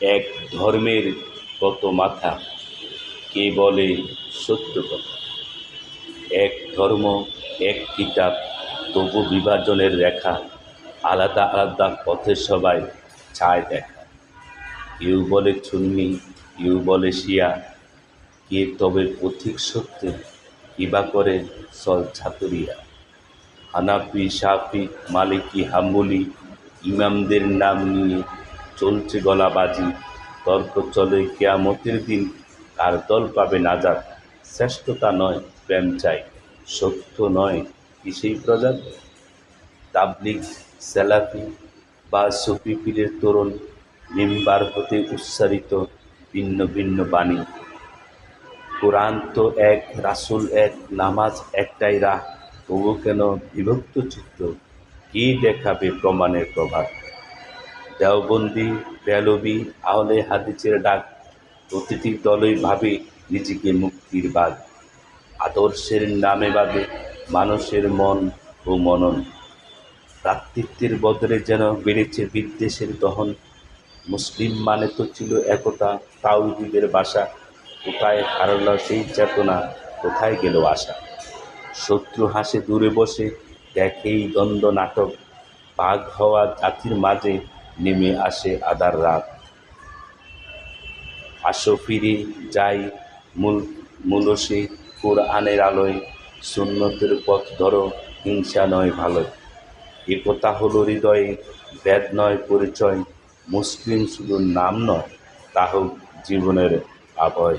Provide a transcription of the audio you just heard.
এক ধর্মের কত মাথা? কে বলে সত্য কথা? এক ধর্ম, এক কিতাব, তবু বিভাজনের রেখা আলাদা আলাদা পথে সবাই ছায় দেখা। কেউ বলে চুন্নি কেউ বলে শিয়া। কে তবে পথিক সত্যে কিবা করে সল ছাতুরিয়া? হানাফি, সাফি, মালিকি, হাম্বলি, ইমামদের নাম নিয়ে চলছে গলাবাজি। তর্ক চলে কেয়ামতের দিন, কার দল পাবে নাজাত? শ্রেষ্ঠতা নয়, প্রেম চাই। সত্য নয় কি সেই প্রজাত? তাবলিগ, সেলাফি বা সুফি পীরের তরুণ মিম্বার হতে উচ্চারিত ভিন্ন ভিন্ন বাণী। কোরআন তো এক, রাসুল এক, নামাজ একটাই রাহ। তবু কেন বিভক্ত চিত্র কি দেখাবে প্রমাণের প্রভাব দেওবন্দি, বেলবি, আহলে হাদিসের ডাক, প্রতিটি দলই ভাবে নিজেকে মুক্তির বাদ আদর্শের নামে বাদে মানুষের মন ও মনন। ভ্রাতৃত্বের বদলে যেন বেড়েছে বিদ্বেষের দহন। মুসলিম মানে তো ছিল একতা, তাওহিদের বাসা। কোথায় হারল সেই চেতনা, কোথায় গেল আশা। শত্রু হাসে দূরে বসে, দেখেই দ্বন্দ্ব নাটক। বাঘ হওয়া জাতির মাঝে নেমে আসে আদার রাত। আসো ফিরে, যাই মূল মূলসে কোরআনের আলোয়। সুন্নতের পথ ধরো, হিংসা নয় ভালো। একতা হলো হৃদয়ে বেদ নয় পরিচয়। মুসলিম শুধু নাম নয় তা হোক জীবনের আবয়।